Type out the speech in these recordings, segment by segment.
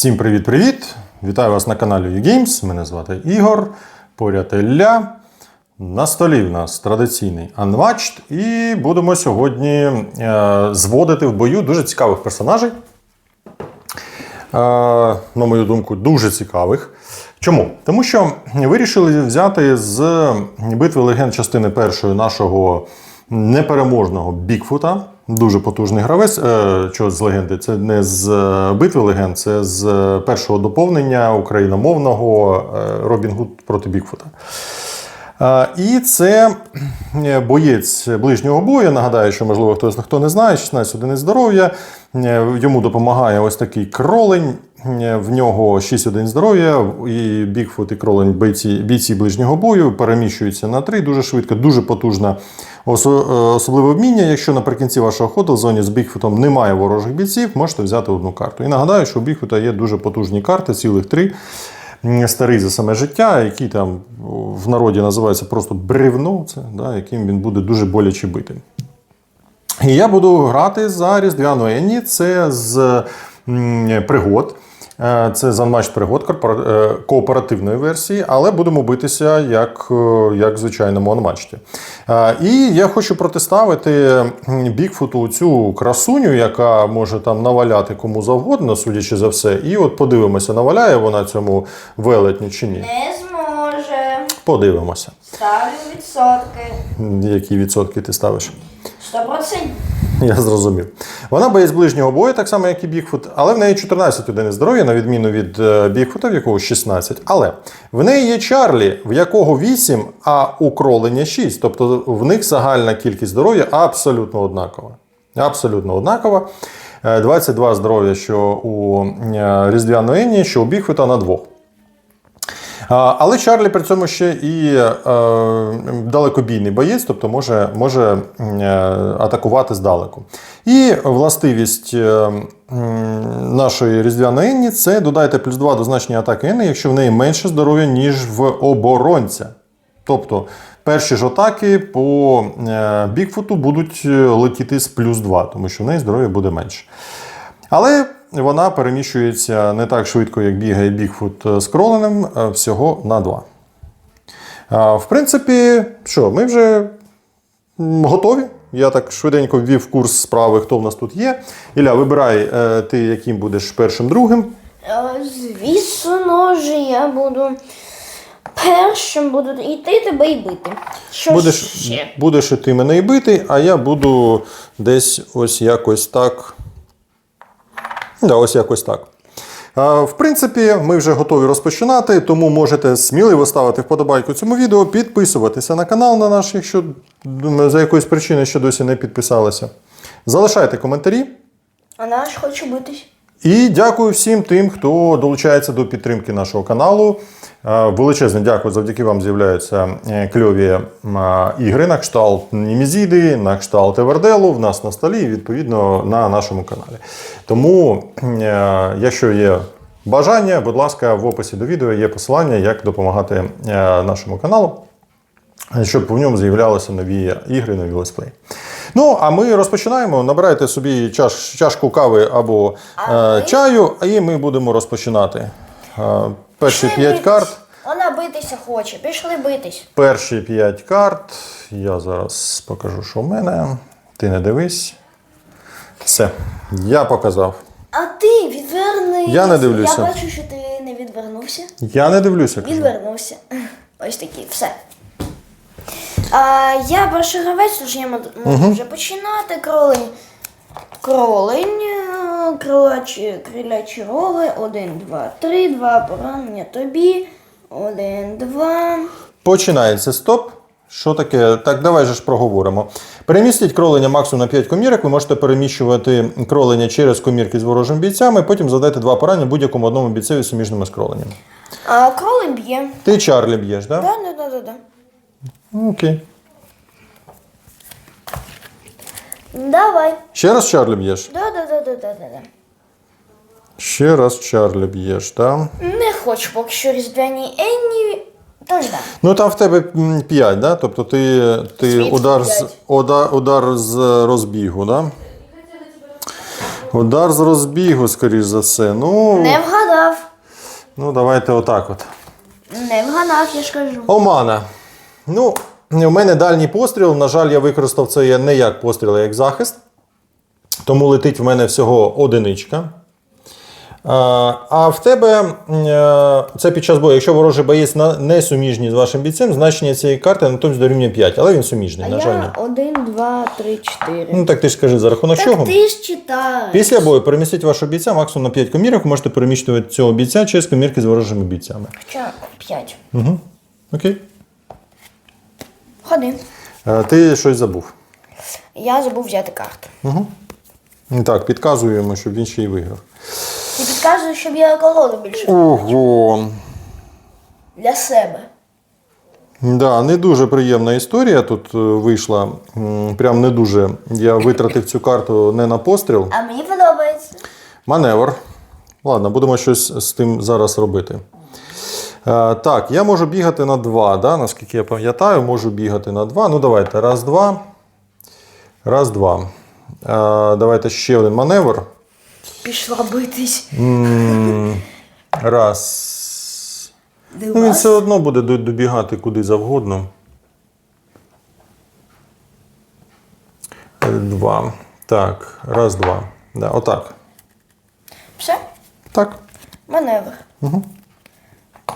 Всім привіт-привіт! Вітаю вас на каналі UGames. Мене звати Ігор. Поряд Ілля. На столі в нас традиційний Unmatched. І будемо сьогодні е, зводити в бою дуже цікавих персонажей. Е, на мою думку, дуже цікавих. Чому? Тому що вирішили взяти з битви легенд частини першої нашого непереможного Бікфута. Дуже потужний гравець. Е, Що з легенди? Це не з е, битви легенд, це з першого доповнення україномовного е, Робін Гуд проти Бікфута. Е, І це е, боєць ближнього бою. Я Нагадаю, що, можливо, хтось хто не знає, 16 одиниць здоров'я. Е, Йому допомагає ось такий кролень. Е, В нього 6 одиниць здоров'я, і Бігфут і кролень бійці, бійці ближнього бою переміщуються на 3 дуже швидко, дуже потужна е, особливе вміння. Якщо наприкінці вашого ходу в зоні з Бігфутом немає ворожих бійців, можете взяти одну карту. І нагадаю, що у Бігфута є дуже потужні карти, цілих три. Старий за саме життя, який там в народі називається просто бревно, це, да, яким він буде дуже боляче бити. І я буду грати за Різдвяну Енні. Це з пригод. Е, Це з Unmatched пригод е, кооперативної версії, але будемо битися як, е, як в звичайному. Е, І я хочу протиставити м, Бігфуту цю красуню, яка може там наваляти кому завгодно, судячи за все. І от подивимося, наваляє вона цьому велетню чи ні. Не зможе. Подивимося, Ставлю відсотки. які відсотки ти ставиш. 100%. Я зрозумів. Вона боєць ближнього бою, так само, як і Бігфут, але в неї 14 одиниць здоров'я, на відміну від е, Бігфута, в якого 16. Але в неї є Чарлі, в якого 8, а у кролення 6. Тобто в них загальна кількість здоров'я абсолютно однакова. Абсолютно однакова. Е, 22 здоров'я, що у е, Різдвяної Енні, що у Бігфута на двох. Але Чарлі при цьому ще і е, далекобійний боєць, тобто може, може е, атакувати здалеку. І властивість е, нашої різдвяної Енні це додайте плюс 2 до значення атаки Енни, якщо в неї менше здоров'я, ніж в оборонця. Тобто перші ж атаки по Бікфуту будуть летіти з плюс 2, тому що в неї здоров'я буде менше. Але вона переміщується не так швидко, як бігає Бігфут з кроленим, е, всього на 2. В принципі, що, ми вже готові. Я так швиденько ввів курс справи, хто в нас тут є. Ілля, вибирай, е, ти яким будеш першим другим. Е, Звісно ж, я буду першим буду йти тебе і бити. Що Будеш, ще? будеш і ти мене і бити, а я буду десь ось якось так. Да, ось якось так. В принципі, ми вже готові розпочинати, тому можете сміливо ставити вподобайку цьому відео, підписуватися на канал на наш, якщо за якоїсь причини ще досі не підписалися. Залишайте коментарі. А наш хоче битись. І дякую всім тим, хто долучається до підтримки нашого каналу. Е, Величезне дякую, завдяки вам з'являються е, кльові ігри на кшталт Німізіди, на кшталт Еверделу в нас на столі відповідно на нашому каналі. Тому, е, якщо є бажання, будь ласка, в описі до відео є посилання, як допомагати е, нашому каналу щоб в ньому з'являлися нові ігри, нові летсплеї. Ну, а ми розпочинаємо. Набирайте собі чаш, чашку кави або е, чаю, і ми будемо розпочинати. Е, перші Пішли 5 битись. карт. Вона битися хоче. Пішли битись. Перші 5 карт. Я зараз покажу, що в мене. Ти не дивись. Все, я показав. А ти відвернись. Я не дивлюся. Я бачу, що ти не відвернувся. Я не дивлюся. Кажу. Відвернувся. Ось такий, все. А, я перший гравець, тож я можу вже починати. Кролень. Кролень. е, Крилачі, крилячі роги. Один, два, три, два поранення тобі. Один, два. Починається стоп. Що таке? Так, давай же ж проговоримо. Перемістіть кролення максимум на 5 комірок. Ви можете переміщувати кролення через комірки з ворожими бійцями, потім задайте два поранення будь-якому одному бійцеві суміжними з кроленням. А, кролень б'є. Ти Чарлі б'єш, так? Да, да, да, да, да. Ну, Окей. Давай. Ще раз Чарлі б'єш. Да, да, да, да, да, да, да. Ще раз Чарлі б'єш, так? Не хочу поки що різдвяні Енні. Тож да. Ну там в тебе 5, да? Тобто ти, ти удар, з, п'ять? удар, удар з розбігу, да? Удар з розбігу, скоріш за все. Ну, Не вгадав. ну давайте отак от. Не вгадав, я ж кажу. Омана. Ну, у мене дальній постріл. На жаль, я використав це не як постріл, а як захист. Тому летить в мене всього одиничка. А, в тебе е, це під час бою. Якщо ворожий боєць не суміжний з вашим бійцем, значення цієї карти натомість дорівнює 5. Але він суміжний, А на жаль, я один, два, три, чотири. Ну так ти ж скажи, за рахунок чого? Ти ж читаєш. Після бою перемістіть вашого бійця максимум на 5 комірок. Можете переміщувати цього бійця через комірки з ворожими бійцями. Хоча п'ять. Угу. Окей. Ходи. Е, Ти щось забув. Я забув взяти карту. Так, підказуємо, щоб він ще й виграв. Ти підказуєш, щоб я колоду більше Ого. для себе. Да, не дуже приємна історія тут е, вийшла. М, Прям не дуже. Я витратив цю карту не на постріл. А мені подобається. Маневр. Ладно, будемо щось з тим зараз робити. Е, так, я можу бігати на 2, да? наскільки я пам'ятаю, можу бігати на 2. Ну, давайте. Раз, два. Раз, два. Е, давайте ще один маневр. Пішла битись. Раз. Ну, він все одно буде добігати куди завгодно. Е, Два. Так, раз, два. Да, отак. Все? Так. Маневр. Угу.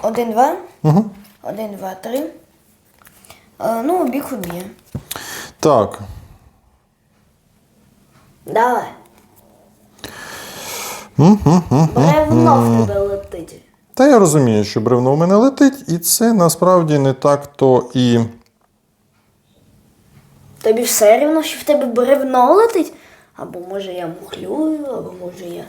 Один, два. Угу. Один, два, три. Е, ну, бік уб'є. Так. Давай. Бревно в тебе летить. Та я розумію, що бревно в мене летить, і це насправді не так то і. Тобі все рівно, що в тебе бревно летить? Або може я мухлюю, або може я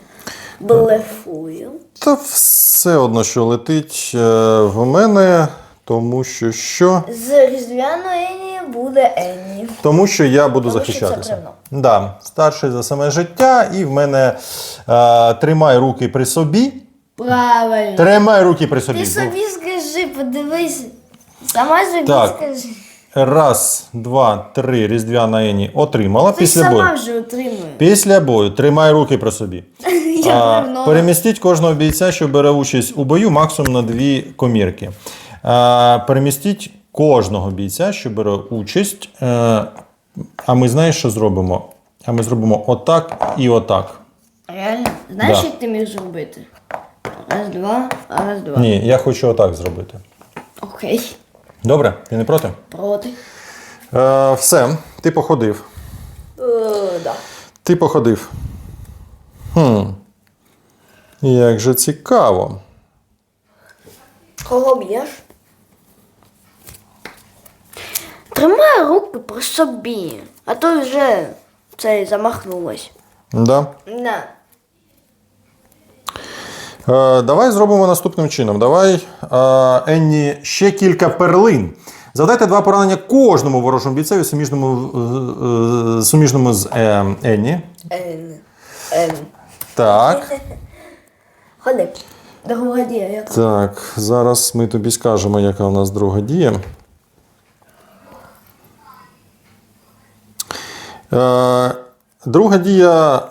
блефую. Та все одно, що летить е, в мене, тому що що? З різдвяної Ені буде Енні. Тому що я буду Тому що це захищатися. Да, старший за саме життя, і в мене е, тримай руки при собі. Правильно. Тримай руки при собі. Ти собі скажи, подивись. Сама собі Так. скажи. Раз, два, три. Різдвяна Ені отримала Ти після сама бою. вже отримуєш. Після бою тримай руки при собі. Я А, перемістіть кожного бійця, що бере участь у бою, максимум на дві комірки. А, перемістіть кожного бійця, що бере участь. Е, а ми знаєш, що зробимо? А ми зробимо отак і отак. Реально? Знаєш, Да. як ти міг зробити? Раз, два, раз, два. Ні, я хочу отак зробити. Окей. Добре, ти не проти? Проти. Е, все, ти походив. Е, да. Ти походив. Хм. Як же цікаво. Кого б'єш? Тримай руки при собі, а то вже цей замахнулась. Да? На. Е, давай зробимо наступним чином. Давай, е, Енні, ще кілька перлин. Завдайте два поранення кожному ворожому бійцеві суміжному, е, суміжному з Енні. Ен. Ен. Так. Ходи. Друга дія, яка? Так, зараз ми тобі скажемо, яка у нас друга дія. Друга дія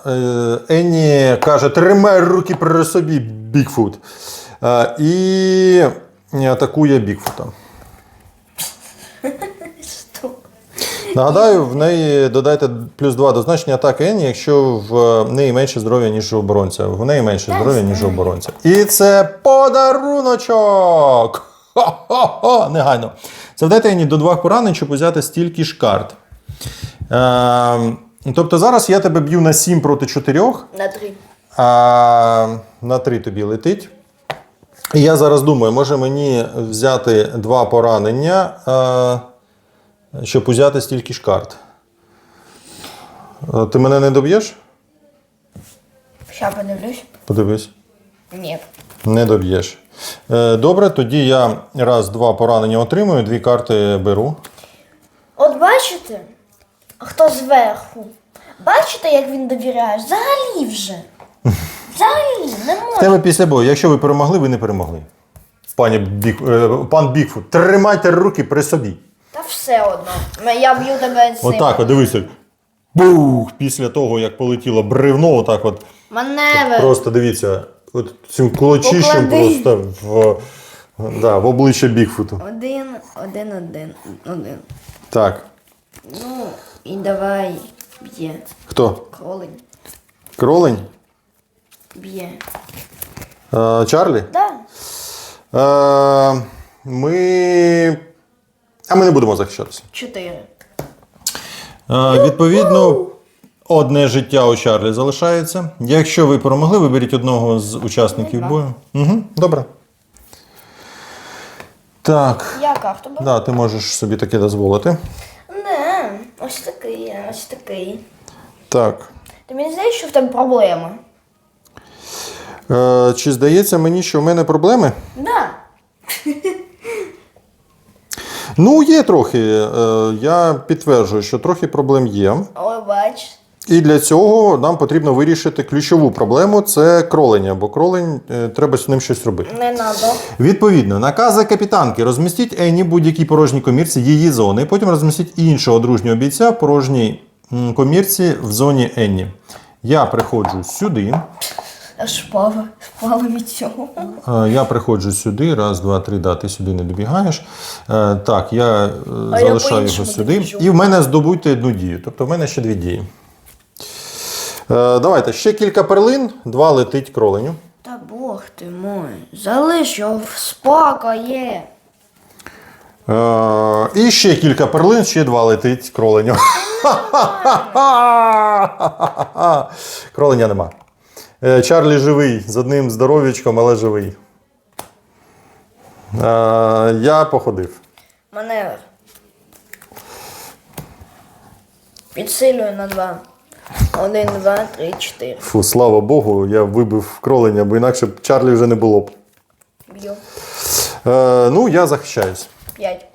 Енні каже: тримай руки при собі, Бігфут. Е, і атакує Бігфута. Нагадаю, в неї додайте плюс 2 до значення атаки Енні, якщо в неї менше здоров'я, ніж у оборонця. В неї менше здоров'я, ніж у оборонця. І це подаруночок! Хо-хо-хо! Негайно. Завдайте Енні до двох поранень, щоб взяти стільки ж карт. Е, тобто зараз я тебе б'ю на 7 проти 4, На три. А на 3 тобі летить. І я зараз думаю, може мені взяти два поранення, е, щоб взяти стільки ж карт. Е, Ти мене не доб'єш? Ща подивлюсь. Подивись. Ні. Не доб'єш. Е, Добре, тоді я раз, два поранення отримую, дві карти беру. От бачите, хто зверху? Бачите, як він довіряє? Взагалі вже. Взагалі, не В тебе після бою. Якщо ви перемогли, ви не перемогли. Пані Біг, е, пан Бігфут, тримайте руки при собі. Та все одно. Я б'ю тебе цим. Отак, от дивися. бух! Після того, як полетіло бревно, отак от. Маневр. Просто дивіться, от цим кулачищем Поклади. просто в, да, в обличчя Бігфуту. Один, один, один, один. Так. Ну, і давай б'є. Хто? Кролень. Кролень? Б'є. Е, Чарлі? Да. Е, ми. А ми не будемо захищатися. Чотири. Е, відповідно, одне життя у Чарлі залишається. Якщо ви перемогли, виберіть одного з учасників бою. Угу, добре. Так. Я карту беру. Да, ти можеш собі таке дозволити. Не, ось такий, ось такий. Так. Ти мені здається, що в тебе проблеми? Е, чи здається мені, що в мене проблеми? Да. Ну, є трохи. Е, я підтверджую, що трохи проблем є. Ой, бач. І для цього нам потрібно вирішити ключову проблему це кролення, бо кролень е, треба з ним щось робити. Не надо. Відповідно, накази капітанки розмістіть Енні будь-якій порожній комірці її зони, потім розмістіть іншого дружнього бійця в порожній м, комірці в зоні Енні. Я приходжу сюди. Аж впала, впала від цього. Е, Я приходжу сюди. Раз, два, три, да, ти сюди не добігаєш. Е, Так, я е, А я залишаю його сюди. добіжу. І в мене здобуйте одну дію. Тобто в мене ще дві дії. Давайте ще кілька перлин, два летить кроленю. Та Бог ти мой, залиш його в спокої. Е, І ще кілька перлин, ще два летить кроленю. Кроленя нема. Е, Чарлі живий, з одним здоров'ячком, але живий. Е, Я походив. Маневр. Підсилюю на два. Один, два, три, чотири. Фу, слава Богу, я вибив кроленя, бо інакше б Чарлі вже не було б. Б'ю. Е, ну, я захищаюсь. П'ять.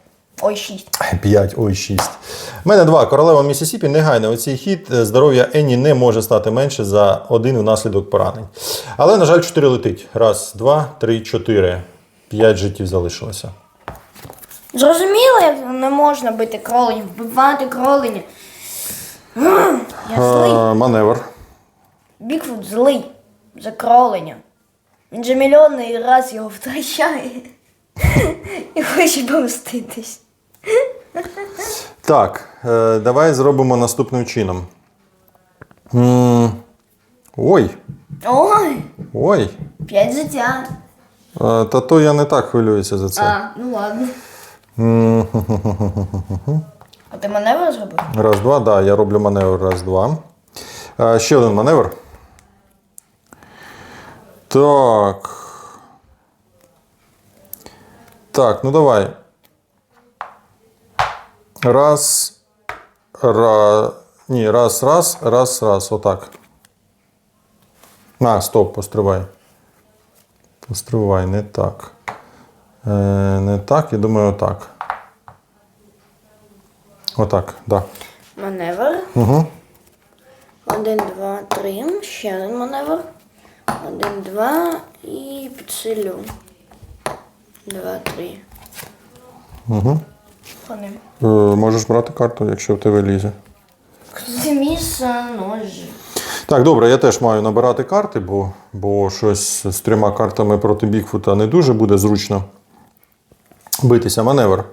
Ой, шість. 5, ой, 6. У мене два. Королева Місісіпі. Негайно оцей хід е, здоров'я Енні не може стати менше за один внаслідок поранень. Але, на жаль, 4 летить. Раз, два, три, чотири. П'ять життів залишилося. Зрозуміло, як не можна бити кролень, вбивати кролення. М, Я злий. Е, маневр. Бікфут злий за кроленя. Він же мільйонний раз його втрачає. І хоче помститись. Так, е, давай зробимо наступним чином. Ой, Ой, ой. п'ять життя. Е, Та то я не так хвилююся за це. А, ну ладно. А ти маневр зробив? Раз, два, да, я роблю маневр. Раз, два. Е, Ще один маневр. Так. Так, ну давай. Раз. Ра... Ні, раз, раз, раз, раз. Отак. А, стоп, постривай. Постривай, не так. Е, не так, я думаю, отак. Отак, да. Маневр. Угу. Один, два, три. Ще один маневр. Один, два і підсилю. Два, три. Угу. По ним. Е, можеш брати карту, якщо в тебе лізе. Місце ножі. Так, добре, я теж маю набирати карти, бо, бо щось з трьома картами проти Бікфута не дуже буде зручно битися. Маневр.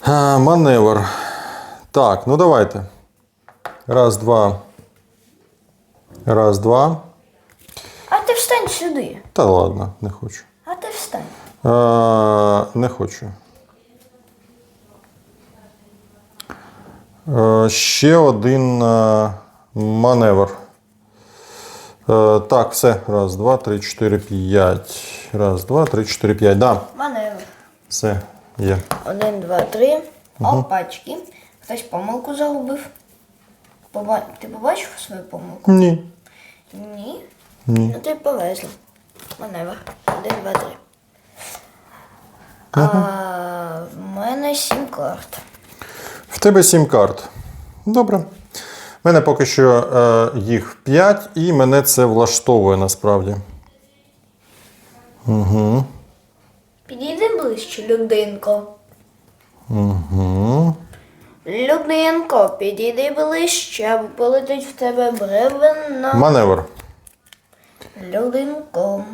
А, маневр. Так, ну давайте. Раз, два. Раз, два. А ти встань сюди. Та ладно, не хочу. А ти встань. Е, не хочу. Ще один е, маневр. Е, так, все. Раз, два, три, чотири, п'ять. Раз, два, три, чотири, п'ять. Да, Маневр. все є. Один, два, три. Опачки. Хтось помилку загубив. Поба... Ти побачив свою помилку? Ні. Ні. Ні. Ну ти повезло. Маневр. Один, два, три. А в мене сім карт. В тебе сім карт. Добре. В мене поки що е, їх 5, і мене це влаштовує насправді. Угу. Підійди ближче, людинко. Угу. Людинко, підійди ближче, полетить в тебе бревна. Маневр. Людинко.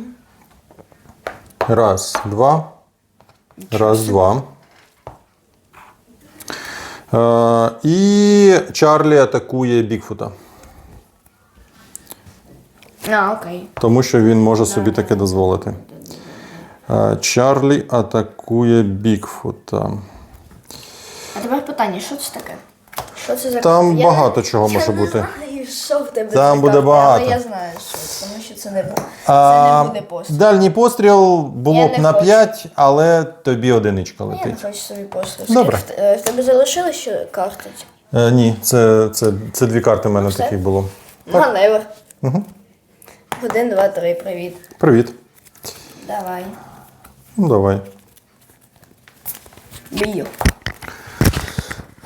Раз, два. Раз, два. Е, і Чарлі атакує Бігфута. А, окей. Тому що він може собі таке дозволити. Е, Чарлі атакує Бігфута. А тепер питання, що це таке? Що це за Там Я багато чого може бути. Що в тебе Там буде багато. Але я знаю, що тому що це не, це А, не буде постріл. дальній постріл було Я б не на хочу. 5, але тобі одиничка Я не летить. хочу собі постріл. Добре. В, е, в тебе залишилось ще карти? Е, ні, це, це, це дві карти в мене Все? таких було. Маневр. Один, два, три, привіт. Привіт. Давай. Ну, давай. Бію.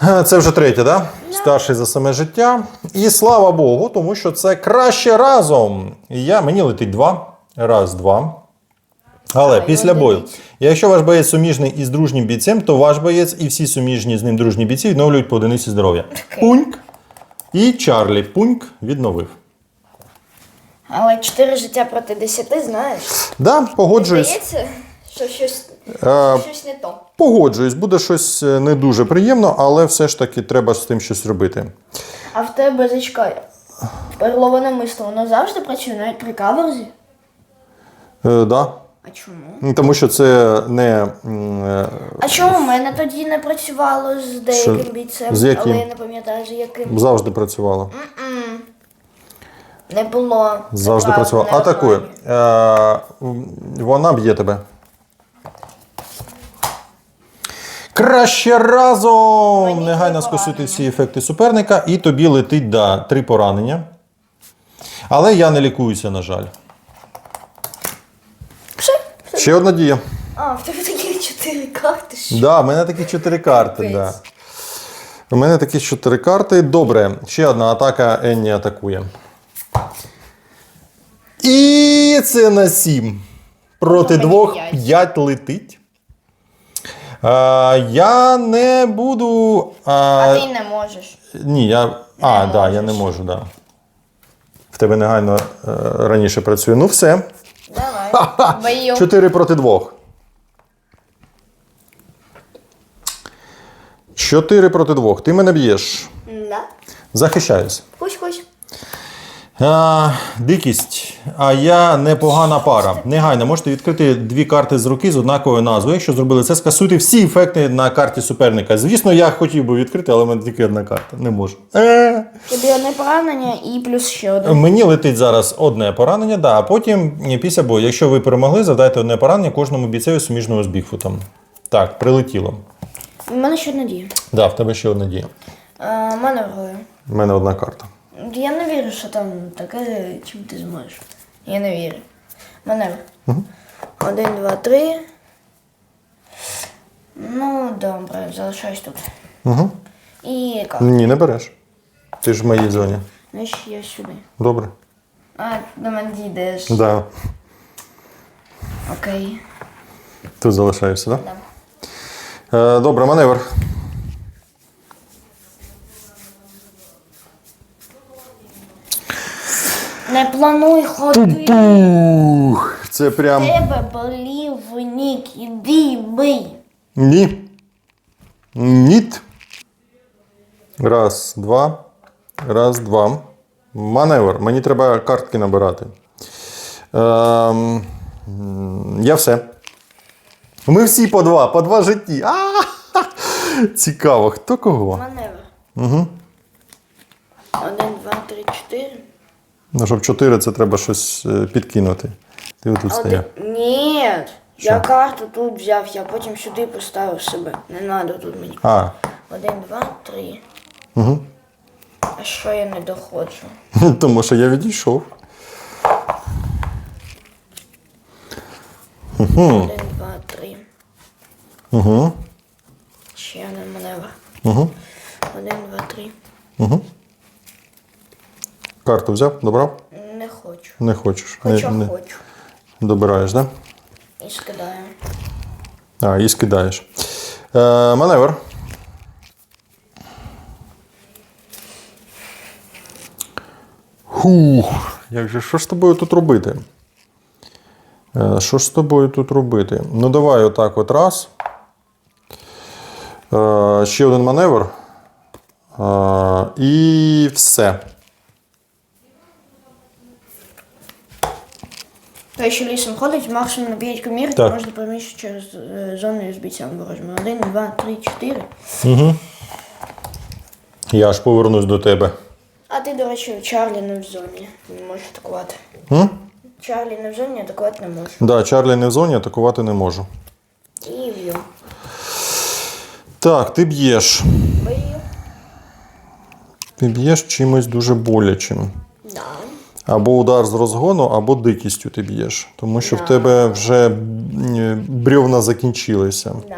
Е, Це вже третє, да? Старший за саме життя. І слава Богу, тому що це краще разом. І я, мені летить два. Раз, два. Але А, після бою, якщо ваш боєць суміжний із дружнім бійцем, то ваш боєць і всі суміжні з ним дружні бійці відновлюють по одиниці здоров'я. Окей. Пуньк. І Чарлі Пуньк відновив. Але 4 життя проти 10, знаєш. Да, погоджуюсь. Що щось, Е, щось не то. Погоджуюсь, буде щось е, не дуже приємно, але все ж таки треба з тим щось робити. А в тебе зачекай. Перловане мисло, воно завжди працює навіть при каверзі? Е, да. А чому? Ну, Тому що це не. м, е, А чому в мене тоді не працювало з деяким Що? бійцем, З яким? але я не пам'ятаю, з яким. завжди працювало. Не було. Завжди працювало. Атакує. Е, м, вона б'є тебе. Краще разом! Мені Негайно скосити всі ефекти суперника, і тобі летить да, три поранення. Але я не лікуюся, на жаль. Все? Ще одна дія. А, в тебе такі чотири карти. що? Да, в мене такі чотири карти. Да. У мене такі чотири карти. Добре, ще одна атака Енні атакує. І це на сім. Проти двох п'ять летить. А, я не буду. А, А ти не можеш. Ні, я. А, Не да, я не можу, да. В тебе негайно е, раніше працює. Ну все. Давай. Чотири проти двох. Чотири проти двох. Ти мене б'єш. Да. Захищаюсь. Хусь, хусь. А, дикість. А я непогана пара. Негайно можете відкрити дві карти з руки з однаковою назвою. Якщо зробили це, скасуйте всі ефекти на карті суперника. Звісно, я хотів би відкрити, але в мене тільки одна карта. Не можу. Е. Тобі одне поранення і плюс ще один. Мені летить зараз одне поранення, да, а потім е, після бою, якщо ви перемогли, завдайте одне поранення кожному бійцеві суміжного з Бігфутом. Так, прилетіло. У мене ще одна дія. Да, в тебе ще одна дія. А, маневрую. У мене одна карта. Я не вірю, що там таке, чим ти зможеш. Я не вірю. Маневр. Один, два, три. Ну, добре, залишаюсь тут. Угу. І як? Ні, не береш. Ти ж в моїй зоні. Значить, я сюди. Добре. А, до мене дійдеш. Да. Окей. Тут залишаєшся, так? Да. Да? Е, добре, маневр. Не плануй ходити. Це прям. Тебе болів нік, іди бий. Ні. Ніт. Раз, два. Раз, два. Маневр. Мені треба картки набирати. Ем, я все. Ми всі по два, по два житті. А, Цікаво, хто кого? Маневр. Угу. Один, два, три, чотири. Ну, щоб чотири, це треба щось е, підкинути. Ти отут стояв. Один. Ні. Я карту тут взяв, я потім сюди поставив себе. Не треба тут мені. А, Один, два, три. угу. А що я не доходжу? тому що я відійшов. Один, два, три. Угу. Ще один маневр. Угу. Один, два, три. Угу. Карту взяв, добрав? Не хочу. Не хочеш. Хоча не, не... хочу. Добираєш, так? Да? І скидаю. А, і скидаєш. Е, Маневр. Хух, як же, що ж з тобою тут робити? Е, що ж з тобою тут робити? Ну, давай отак от раз. Е, ще один маневр. Е, і все. Той, що лісом ходить, максимум на 5 комір, Так. можна переміщити через е, зону з бійцями ворожими. Один, два, три, чотири. Я аж повернусь до тебе. А ти, до речі, Чарлі не в зоні. Не можеш атакувати. М? Чарлі не в зоні, атакувати не може. Да, Чарлі не в зоні, атакувати не можу. І в'ю. Так, ти б'єш. Бию. Ти б'єш чимось дуже болячим. Да. Або удар з розгону, або дикістю ти б'єш. Тому що в тебе вже брьовна закінчилися. Да.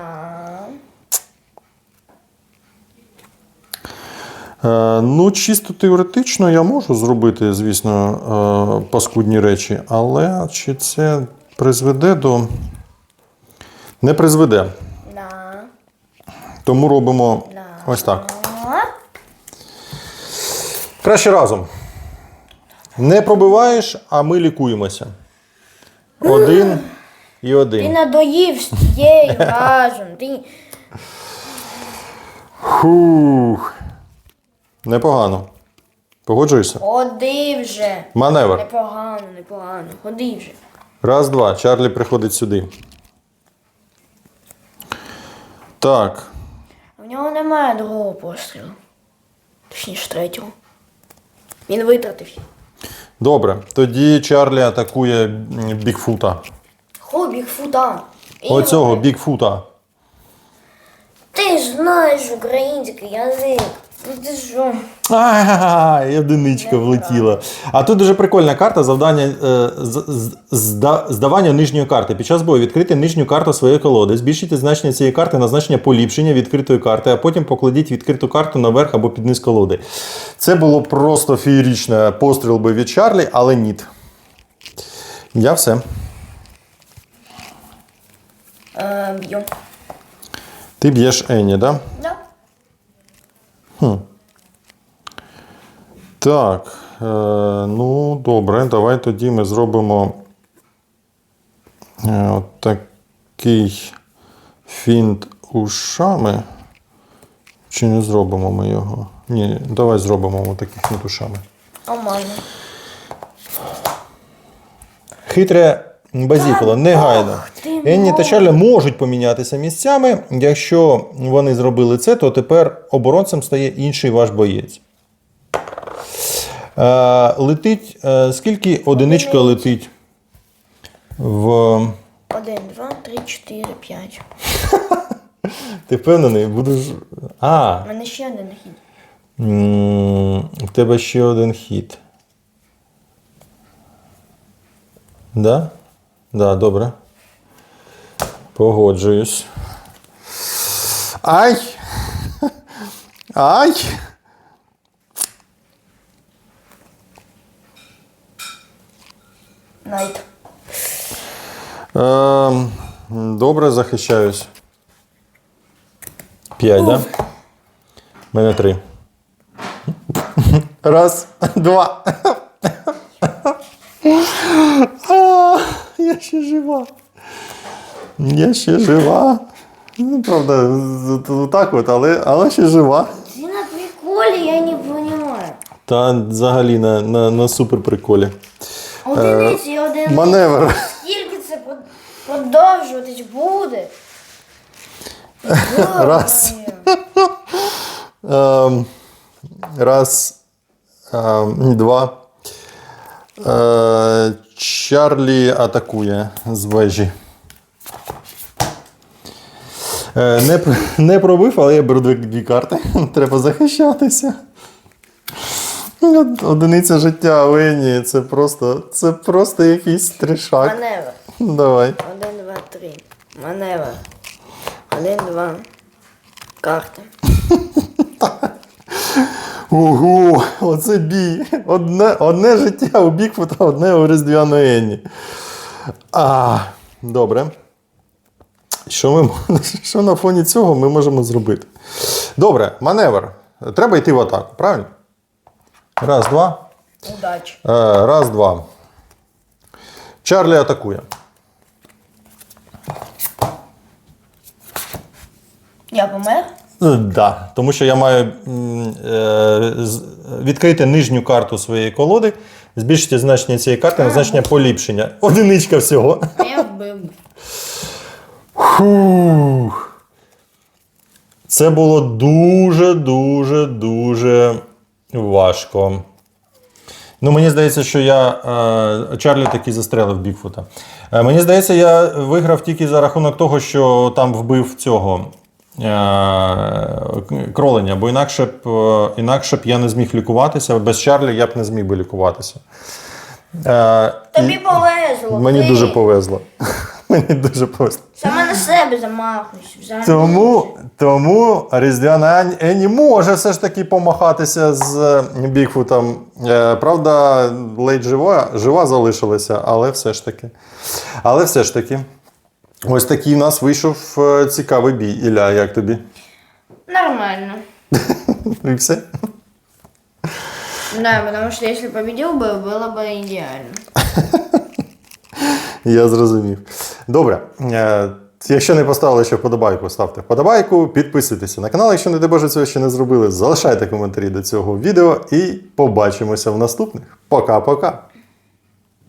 Е, ну, чисто теоретично я можу зробити, звісно, е, паскудні речі, але чи це призведе до. Не призведе. Да. Тому робимо Да. ось так. Краще разом. Не пробиваєш, а ми лікуємося. Один і Ти один. надоїв з тією разом. Ти... Хух. Непогано. Погоджуєшся? Ходи вже. Маневр. Непогано, непогано. Ходи вже. Раз, два. Чарлі приходить сюди. Так. В нього немає другого пострілу. Точніше, третього. Він витратився. Добре. Тоді Чарлі атакує Бігфута. Хо, Бігфута. Оцього Бігфута. Ти ж знаєш український язик. Ай, одиничка влетіла. А тут дуже прикольна карта завдання е, здавання нижньої карти. Під час бою відкрити нижню карту своєї колоди, збільшити значення цієї карти на значення поліпшення відкритої карти, а потім покладіть відкриту карту наверх або під низ колоди. Це було просто феєрічне постріл би від Чарлі, але ні. Я все. Е, б'ю. Ти б'єш Енні, да? Да. Так, е, ну добре, давай тоді ми зробимо е, от такий фінт ушами. Чи не зробимо ми його? Ні, давай зробимо от такий фінт ушами. Нормально. Хитре базікуло, негайно. Енні та мой. Чарля можуть помінятися місцями. Якщо вони зробили це, то тепер оборонцем стає інший ваш боєць. Е, летить. Е, скільки одиничка летить в. Один, два, три, чотири, п'ять. Ти впевнений? Будеш. А, У мене ще один хід. в тебе ще один хід. Да? Да, добре. Погоджуюсь. Ай! Ай! Найт. Ем, добре, захищаюсь. П'ять, да? У мене три. Раз, два. А, я ще жива. Я ще жива. Ну, правда, так от, але, але ще жива. Ти на приколі, я не понимаю. Та взагалі на, на, на супер приколі. Одиниці і один. Маневр. Скільки це под- продовжуватись буде? Раз. Ем, раз, ем, два. Е, Чарлі атакує з вежі. Е, не, пр- не пробив, але я беру дві, дві карти. Треба захищатися. Одиниця життя у Ені. Це просто, це просто якийсь тришак. Маневр. Давай. Один, два, три. Маневр. Один, два. Карти. Ого, оце бій. Одне, одне життя у Бікфута, одне у Різдвяної Енні. А, добре. Що, ми, що на фоні цього ми можемо зробити? Добре, маневр. Треба йти в атаку, правильно? Раз, два. Удачі. Е, раз, два. Чарлі атакує. Я помер. Е, Да, тому що я маю е, відкрити нижню карту своєї колоди, збільшити значення цієї карти на значення поліпшення. Одиничка всього. Я вбив. Фух. Це було дуже, дуже, дуже важко. Ну, мені здається, що я. Е, Чарлі таки застрелив Бігфута. Е, мені здається, я виграв тільки за рахунок того, що там вбив цього е, кроленя, бо інакше б, інакше б я не зміг лікуватися. Без Чарлі я б не зміг би лікуватися. Тобі і повезло. мені ти дуже повезло. Мені дуже повезло. Саме на себе замахуєш. взагалі. Тому, тому Різдвяна Ань- Ені може все ж таки помахатися з е, Бігфутом. Е, Правда, ледь жива, жива залишилася, але все ж таки. Але все ж таки. Ось такий у нас вийшов е, цікавий бій. Ілля, як тобі? Нормально. І все? Да, потому что если победил бы, было бы идеально. Я зрозумів. Добре. Е, Якщо не поставили ще вподобайку, ставте вподобайку, підписуйтеся на канал, якщо не дай Боже цього ще не зробили. Залишайте коментарі до цього відео і побачимося в наступних. Пока-пока.